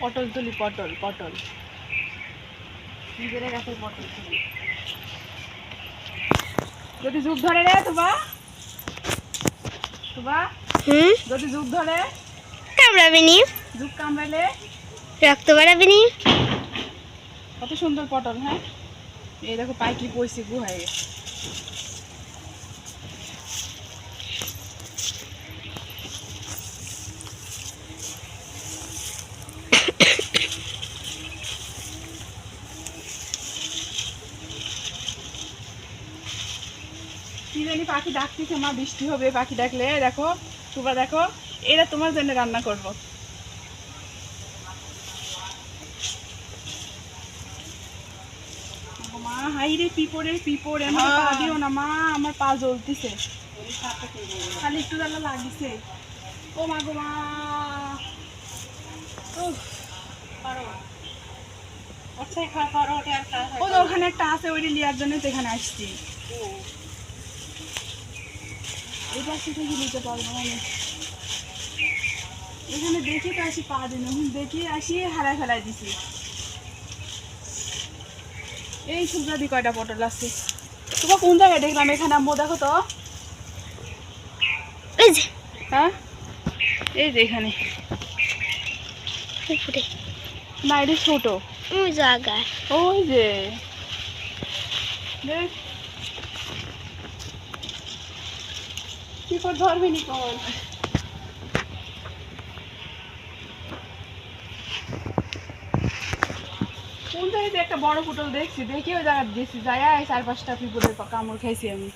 পটল তুলি পটল পটল। নিজের গাছের পটল তুলি। যদি যুগ ধরে রে তোমা তোমা হুম? যদি যুগ ধরে। কামড়াবে নি যুগ কামড়ালে রক্ত বাড়াবে নি কত সুন্দর পটল হ্যাঁ? এই দেখো পাইকি পয়সি গুহায়। কি জানি পাখি ডাকতেছে মা বৃষ্টি হবে পাখি ডাকলে। দেখো সুবা দেখো এরা তোমার জন্য রান্না করব। মা হাই রে পিপড়ে পিপড়ে আমার পা দিও না মা আমার পা জ্বলতেছে। খালি একটু জ্বালা লাগিছে। ও মা গো মা। তো ওখানে একটা আছে ওইটি লিয়ার জন্য তো এখানে আসছি। এই পাশে থেকে নিতে পারব না আমি। এখানে দেখি তো আসি পা দিন। দেখি আসি হারাই ফেলাই দিছি। এই কয়টা পটল আছে? তোমার কোন জায়গায় দেখলাম এখানে আম্মু? দেখো তো। এই যে। হ্যাঁ? এই যে এখানে। না এটা ছোট। ওই জায়গায়। ওই যে। দেখ। কি করে ধরবি নি কখন কোন জায়গায় একটা বড় হোটেল দেখছি দেখি ওই জায়গা দিয়েছি। যাই চার পাঁচটা কামড় খাইছি আমি।